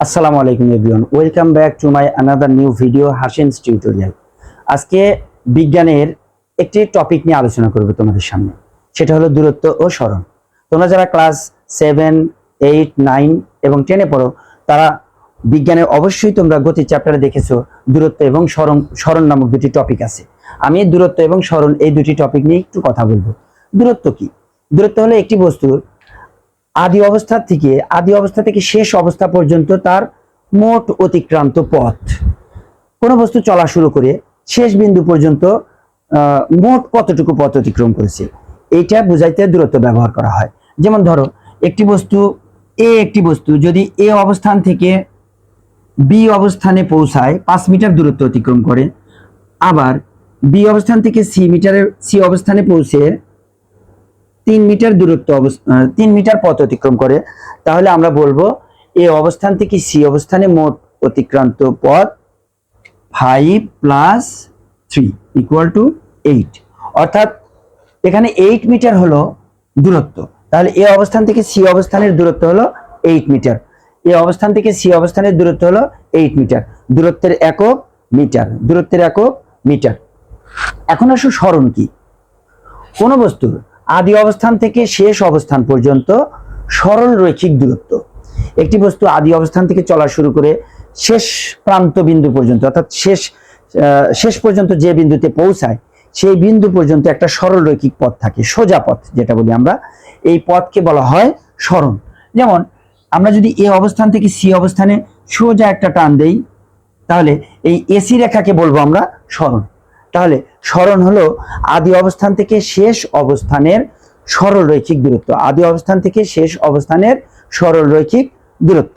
আসসালামু আলাইকুম everyone. Welcome back to my another new video Hasin's tutorial আজকে বিজ্ঞানের একটি টপিক নিয়ে আলোচনা করব তোমাদের সামনে। সেটা হলো দূরত্ব ও স্মরণ। তোমরা যারা ক্লাস সেভেন এইট নাইন এবং টেনে পড়ো, তারা বিজ্ঞানের অবশ্যই তোমরা গতি চ্যাপ্টারে দেখেছ, দূরত্ব এবং স্মরণ স্মরণ নামক দুটি টপিক আছে। আমি দূরত্ব এবং স্মরণ এই দুটি টপিক নিয়ে একটু কথা বলব। দূরত্ব কি? দূরত্ব হলো একটি বস্তুর আদি অবস্থা থেকে, আদি অবস্থা থেকে শেষ অবস্থা পর্যন্ত তার মোট অতিক্রান্ত পথ। কোন বস্তু চলা শুরু করে শেষ বিন্দু পর্যন্ত মোট কতটুকু পথ অতিক্রম করেছে, এইটা বুঝাইতে দূরত্ব ব্যবহার করা হয়। যেমন ধরো, একটি বস্তু এ একটি বস্তু যদি এ অবস্থান থেকে বি অবস্থানে পৌঁছায়, পাঁচ মিটার দূরত্ব অতিক্রম করে। আবার বি অবস্থান থেকে সি মিটারের, সি অবস্থানে পৌঁছে তিন মিটার দূরত্ব তিন মিটার পথ অতিক্রম করে। তাহলে আমরা বলব, এ অবস্থান থেকে সি অবস্থানে মোট অতিক্রান্ত পথ five plus three equal to eight অর্থাৎ এখানে এইট মিটার হলো দূরত্ব। তাহলে এ অবস্থান থেকে সি অবস্থানের দূরত্ব হলো এইট মিটার। এ অবস্থান থেকে সি অবস্থানের দূরত্ব হলো এইট মিটার। দূরত্বের একক মিটার, দূরত্বের একক মিটার। এখন আসো স্মরণ কি? কোন বস্তুর আদি অবস্থান থেকে শেষ অবস্থান পর্যন্ত সরল রৈখিক দূরত্ব। একটি বস্তু আদি অবস্থান থেকে চলা শুরু করে শেষ প্রান্ত বিন্দু পর্যন্ত, অর্থাৎ শেষ শেষ পর্যন্ত যে বিন্দুতে পৌঁছায়, সেই বিন্দু পর্যন্ত একটা সরল রৈখিক পথ থাকে, সোজা পথ, যেটা বলি আমরা। এই পথকে বলা হয় স্মরণ যেমন, আমরা যদি এ অবস্থান থেকে সি অবস্থানে সোজা একটা টান দেই, তাহলে এই এসি রেখাকে বলব আমরা স্মরণ তাহলে স্মরণ হলো আদি অবস্থান থেকে শেষ অবস্থানের সরল রৈখিক দূরত্ব। আদি অবস্থান থেকে শেষ অবস্থানের সরল রৈখিক দূরত্ব।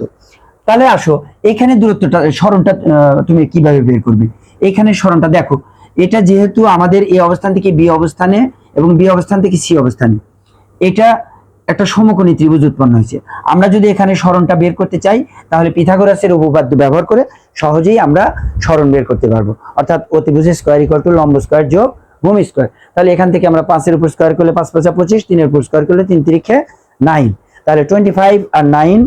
তাহলে আসো, এখানে দূরত্বটা, স্মরণটা তুমি কীভাবে বের করবে? এখানে স্মরণটা দেখো, এটা যেহেতু আমাদের এই অবস্থান থেকে বি অবস্থানে এবং বি অবস্থান থেকে সি অবস্থানে। এটা একটা সমকোণী ত্রিভুজ উৎপন্ন হয়েছে। আমরা যদি এখানে স্মরণটা বের করতে চাই, তাহলে পিথাগোরাসের উপপাদ্য ব্যবহার করে সহজেই আমরা স্মরণ বের করতে পারব। অর্থাৎ অতিভুজ স্কোয়ার ইকুয়াল টু লম্ব স্কোয়ার যোগ ভূমি স্কোয়ার তাহলে এখান থেকে আমরা পাঁচের উপর স্কোয়ার করলে পাঁচ পাঁচা পঁচিশ, তিনের উপর স্কোয়ার করলে তিন তিরিখে নাইন তাহলে টোয়েন্টি ফাইভ আর নাইন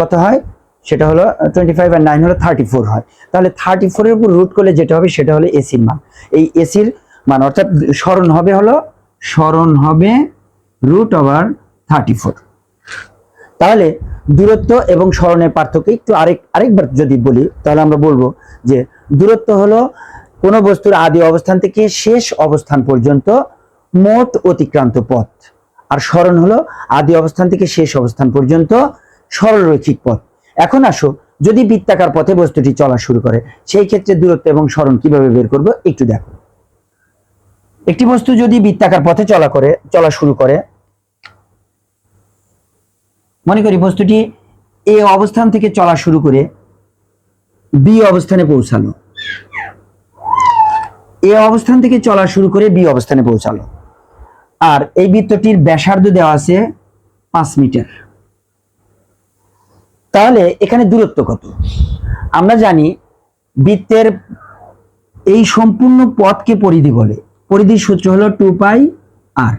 কত হয়? সেটা হলো টোয়েন্টি ফাইভ আর নাইন হলো থার্টি ফোর হয়। তাহলে থার্টি ফোরের উপর রুট করলে যেটা হবে, সেটা হলো এসির মান। এই এসির মান, অর্থাৎ স্মরণ হবে হলো, স্মরণ হবে রুট ওভার থার্টি ফোর তাহলে দূরত্ব এবং স্মরণের পার্থক্য একটু আরেক, আরেকবার যদি বলি, তাহলে আমরা বলব যে দূরত্ব হলো কোনো বস্তুর আদি অবস্থান থেকে শেষ অবস্থান পর্যন্ত মোট অতিক্রান্ত পথ। আর স্মরণ হলো আদি অবস্থান থেকে শেষ অবস্থান পর্যন্ত সরলরৈখিক পথ। এখন আসো, যদি বৃত্তাকার পথে বস্তুটি চলা শুরু করে, সেই ক্ষেত্রে দূরত্ব এবং স্মরণ কীভাবে বের করব একটু দেখো। একটি বস্তু যদি বৃত্তাকার পথে চলা করে, চলা শুরু করে মনে করি বস্তুটি এ অবস্থান থেকে চলা শুরু করে বি অবস্থানে পৌঁছালো। এ অবস্থান থেকে চলা শুরু করে বি অবস্থানে পৌঁছালো। আর এই বৃত্তটির ব্যাসার্ধ দেওয়া আছে পাঁচ মিটার। তাহলে এখানে দূরত্ব কত? আমরা জানি বৃত্তের এই সম্পূর্ণ পথকে পরিধি বলে। পরিধির সূত্র হলো টু পাই আর।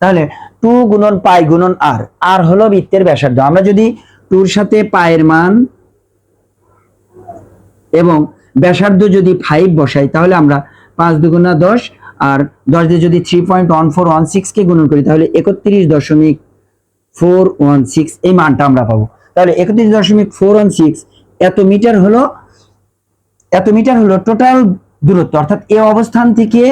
তাহলে টু গুণন পাই গুণন আর আর হলো বৃত্তের ব্যাসার্ধ। আমরা যদি টুর সাথে পায়ের মান এবং ব্যাসার্ধ যদি ফাইভ বসাই, তাহলে আমরা পাঁচ দুগুণা দশ আর দশ দিয়ে যদি three point one four one সিক্সকে গুণন করি, তাহলে একত্রিশ দশমিক ফোর ওয়ান সিক্স এই মানটা আমরা পাবো। তাহলে একত্রিশ দশমিক ফোর ওয়ান সিক্স এত মিটার হলো, এত মিটার হলো টোটাল দূরত্ব, অর্থাৎ এ অবস্থান থেকে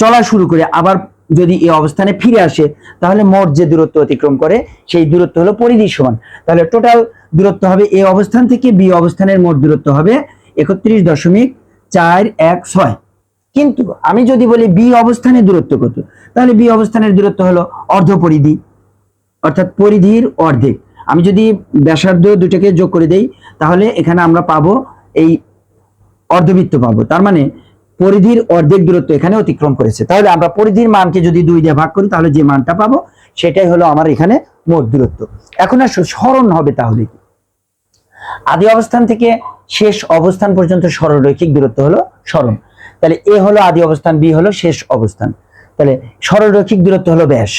চলা শুরু করে আবার যদি এই অবস্থানে ফিরে আসে, তাহলে মোট যে দূরত্ব অতিক্রম করে, সেই দূরত্ব হলো পরিধি সমান। তাহলে টোটাল দূরত্ব হবে এ অবস্থান থেকে বি অবস্থানের মোট দূরত্ব হবে একত্রিশ দশমিক চার এক ছয়। কিন্তু আমি যদি বলি বি অবস্থানের দূরত্ব কত, তাহলে বি অবস্থানের দূরত্ব হলো অর্ধ পরিধি অর্থাৎ পরিধির অর্ধেক। আমি যদি ব্যাসার্ধ দুটাকে যোগ করে দেই, তাহলে এখানে আমরা পাবো এই অর্ধবৃত্ত পাবো। তার মানে পরিধির অর্ধেক দূরত্ব এখানে অতিক্রম করেছে। তাহলে আমরা পরিধির মানকে যদি দুই দিয়ে ভাগ করি, তাহলে যে মানটা পাবো, সেটাই হলো আমার এখানে মোট দূরত্ব। এখন আর স্মরণ হবে তাহলে কি? আদি অবস্থান থেকে শেষ অবস্থান পর্যন্ত সরলরৈখিক দূরত্ব হলো স্মরণ। তাহলে এ হলো আদি অবস্থান, বি হলো শেষ অবস্থান। তাহলে সরলরৈখিক দূরত্ব হলো ব্যাস।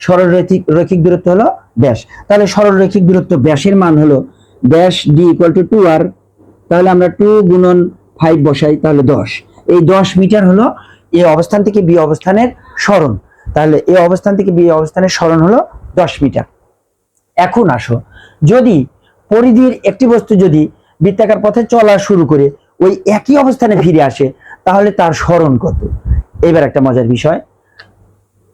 সরলরৈখিক রৈখিক দূরত্ব হলো ব্যাস। তাহলে সরলরৈখিক দূরত্ব ব্যাসের মান হলো ব্যাস D equal to two R তাহলে আমরা টু গুণন ফাইভ বসাই, তাহলে দশ। এই দশ মিটার হলো এ অবস্থান থেকে বি অবস্থানের স্মরণ। তাহলে এ অবস্থান থেকে বি অবস্থানের স্মরণ হলো দশ মিটার। এখন আসো, যদি পরিধির একটি বস্তু যদি বৃত্তাকার পথে চলা শুরু করে, ওই একই অবস্থানে ফিরে আসে, তাহলে তার স্মরণ কত? এবার একটা মজার বিষয়।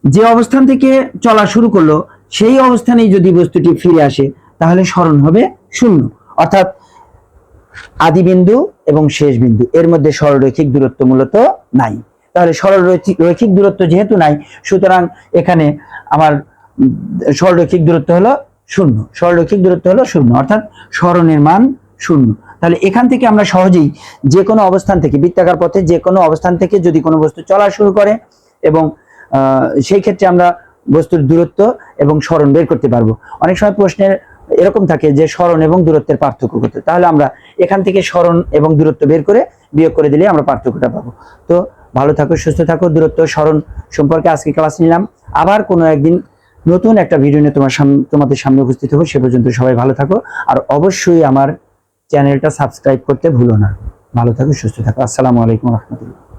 যে অবস্থান থেকে চলা শুরু করল, সেই অবস্থানেই যদি বস্তুটি ফিরে আসে, তাহলে স্মরণ হবে শূন্য। অর্থাৎ আদি বিন্দু এবং শেষ বিন্দু এর মধ্যে সরলরৈখিক দূরত্ব মূলত নাই। তাহলে সরলরৈখিক, রৈখিক দূরত্ব যেহেতু নাই, সুতরাং এখানে আমার সরলরৈখিক দূরত্ব হলো শূন্য। সরলরৈখিক দূরত্ব হলো শূন্য, অর্থাৎ সরণের মান শূন্য। তাহলে এখান থেকে আমরা সহজেই যে কোনো অবস্থান থেকে, বৃত্তাকার পথে যে কোনো অবস্থান থেকে যদি কোনো বস্তু চলা শুরু করে এবং সেই ক্ষেত্রে আমরা বস্তুর দূরত্ব এবং স্মরণ বের করতে পারব। অনেক সময় প্রশ্নের এরকম থাকে যে স্মরণ এবং দূরত্বের পার্থক্য করতে। তাহলে আমরা এখান থেকে স্মরণ এবং দূরত্ব বের করে বিয়োগ করে দিলে আমরা পার্থক্যটা পাবো। তো ভালো থাকো, সুস্থ থাকো, দূরত্ব সরণ সম্পর্কে আজকে ক্লাস নিলাম। আবার কোনো একদিন নতুন একটা ভিডিও নিয়ে তোমার সামনে তোমাদের সামনে উপস্থিত হব। সে পর্যন্ত সবাই ভালো থাকো। আর অবশ্যই আমার চ্যানেলটা সাবস্ক্রাইব করতে ভুলো না। ভালো থাকো, সুস্থ থাকো। আসসালামু আলাইকুম রহমতুল্লাহ।